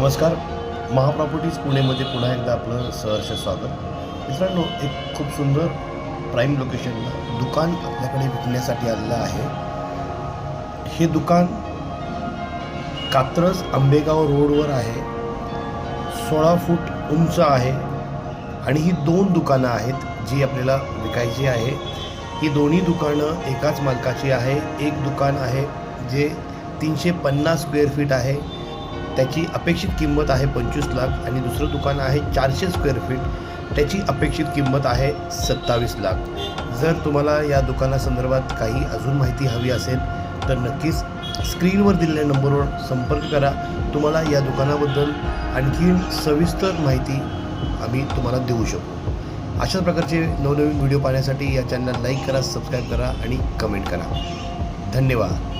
नमस्कार. महाप्रॉपर्टीज पुणेमध्ये पुन्हा एकदा आपलं सहर्ष स्वागत. मित्रांनो एक खूप सुंदर प्राईम लोकेशनला दुकान आपल्याकडे विकण्यासाठी आलेलं आहे. हे दुकान कात्रज आंबेगाव रोडवर आहे. सोळा फूट उंच आहे आणि ही दोन दुकानं आहेत जी आपल्याला विकायची आहे. ही दोन्ही दुकानं एकाच मालकाची आहे. एक दुकान आहे जे तीनशे पन्नास स्क्वेअर फीट आहे. त्याची अपेक्षित किंमत आहे पंचवीस लाख आणि दुसरं दुकान आहे चारशे स्क्वेअर फीट. त्याची अपेक्षित किंमत आहे सत्तावीस लाख. जर तुम्हाला या दुकानासंदर्भात काही अजून माहिती हवी असेल तर नक्कीच स्क्रीनवर दिलेल्या नंबरवर संपर्क करा. तुम्हाला या दुकानाबद्दल आणखीन सविस्तर माहिती आम्ही तुम्हाला देऊ शकू. अशाच प्रकारचे नवनवीन व्हिडिओ पाहण्यासाठी या चॅनल लाईक करा सबस्क्राईब करा आणि कमेंट करा. धन्यवाद.